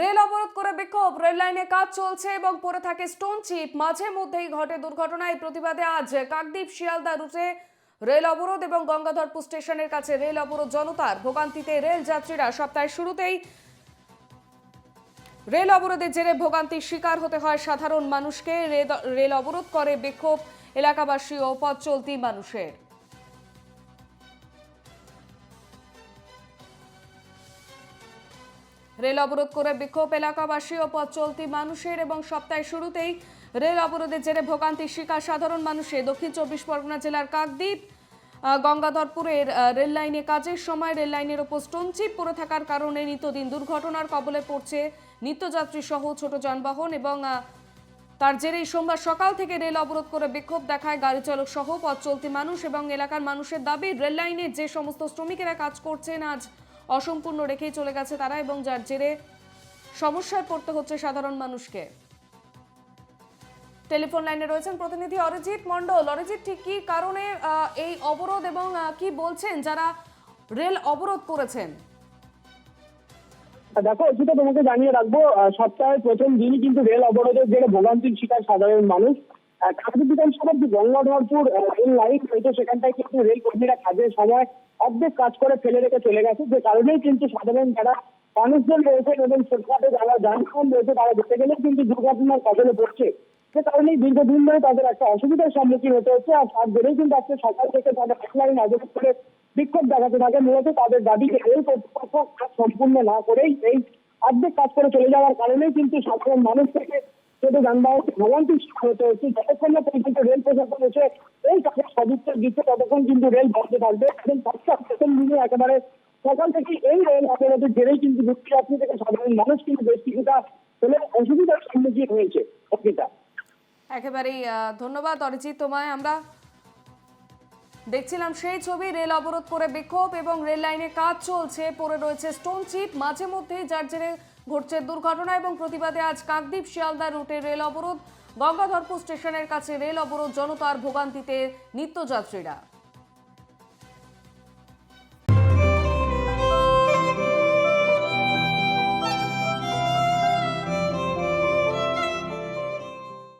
Rail অবরোধ করে বিক্ষোভ, রেল লাইনে কাজ চলছে এবং পড়ে থাকে স্টোন চিপ। মাঝে মধ্যেই ঘটে দুর্ঘটনা এই প্রতিবাদে আজ কাকদ্বীপ শিয়ালদা রুটে রেল অবরোধ এবং গঙ্গাধরপুর স্টেশনের কাছে রেল অবরোধ জনতার ভোগান্তিতে রেল যাত্রীরা সপ্তাহের শুরুতেই রেল অবরোধের জেরে ভোগান্তির শিকার হতে হয় সাধারণ মানুষকে। রেল অবরোধ করে বিক্ষোভ, এলাকাবাসী ও পথ চলতি মানুষের। রেল অবরোধ করে বিক্ষোভ এলাকাবাসী ও পথ চলতি মানুষের এবং সপ্তাহের শুরুতেই রেল অবরোধের জেরে ভোগান্তির শিকার সাধারণ মানুষে দক্ষিণ চব্বিশ পরগনা জেলার কাকদ্বীপ গঙ্গাধরপুরের রেল লাইনে কাজের সময় রেল লাইনের ওপর স্টোন চিপ পড়ে থাকার কারণে নিত্যদিন দুর্ঘটনার কবলে পড়ছে নিত্যযাত্রী সহ ছোট যানবাহন এবং তার জেরেই সোমবার সকাল থেকে রেল অবরোধ করে বিক্ষোভ দেখায় গাড়ি চালক সহ পথ চলতি মানুষ এবং এলাকার মানুষের দাবি, রেল লাইনে যে সমস্ত শ্রমিকেরা কাজ করছেন, আজ অসম্পূর্ণ রেখেই চলে গেছে তারা এবং যার জেরে সমস্যায় পড়তে হচ্ছে সাধারণ মানুষকে। টেলিফোন লাইনে রয়েছেন প্রতিনিধি অরিজিৎ মন্ডল অরিজিৎ ঠিক কি কারণে এই অবরোধ এবং কি বলছেন যারা রেল অবরোধ করেছেন? দেখো যেটা তোমাকে জানিয়ে রাখব আহ, সপ্তাহের প্রথম দিনই কিন্তু রেল অবরোধের জেরে ভোগান্তির শিকার সাধারণ মানুষ। কাকদ্বীপ বিধানসভার যে গঙ্গাধরপুর রেল লাইন রয়েছে সেখানটায় কিন্তু রেল কর্মীরা কাজের সময় অর্ধেক কাজ করে ফেলে রেখে চলে গেছে। যে কারণেই কিন্তু সাধারণ যারা মানুষজন রয়েছে এবং ছোটখাটো যারা যানবাহন রয়েছে, তারা যেতে গেলে কিন্তু দুর্ঘটনার কবলে পড়ছে। সে কারণেই দীর্ঘদিন ধরে তাদের একটা অসুবিধার সম্মুখীন হতে হচ্ছে আর তার জেরেই কিন্তু আজকে সকাল থেকে তাদের এক লাইন অবরোধ করে বিক্ষোভ দেখাতে থাকে। মূলত তাদের দাবি যে রেল কর্তৃপক্ষ কাজ সম্পূর্ণ না করেই এই অর্ধেক কাজ করে চলে যাওয়ার কারণেই কিন্তু সাধারণ মানুষ থেকে ছোট যানবাহন ভোগান্তির হতে হচ্ছে। যতক্ষণ না পর্যন্ত রেল প্রশাসন এসে দিচ্ছে, ততক্ষণ কিন্তু রেল বন্ধ থাকবে। একেবারে সকাল থেকে এই রেল জেরেই কিন্তু থেকে সাধারণ মানুষ কিন্তু বেশ কিছুটা হলে অসুবিধার সম্মুখীন হয়েছে একেবারেই ধন্যবাদ অরিজিৎ তোমায়। আমরা দেখছিলাম সেই ছবি রেল অবরোধ করে বিক্ষোভ এবং রেল লাইনে কাজ চলছে, পড়ে রয়েছে স্টোন চিপ মাঝে মধ্যেই যার জেরে ঘটছে দুর্ঘটনা এবং প্রতিবাদে আজ কাকদ্বীপ শিয়ালদা রুটে রেল অবরোধ। গঙ্গাধরপুর স্টেশনের কাছে রেল অবরোধ জনতার ভোগান্তিতে নিত্যযাত্রীরা।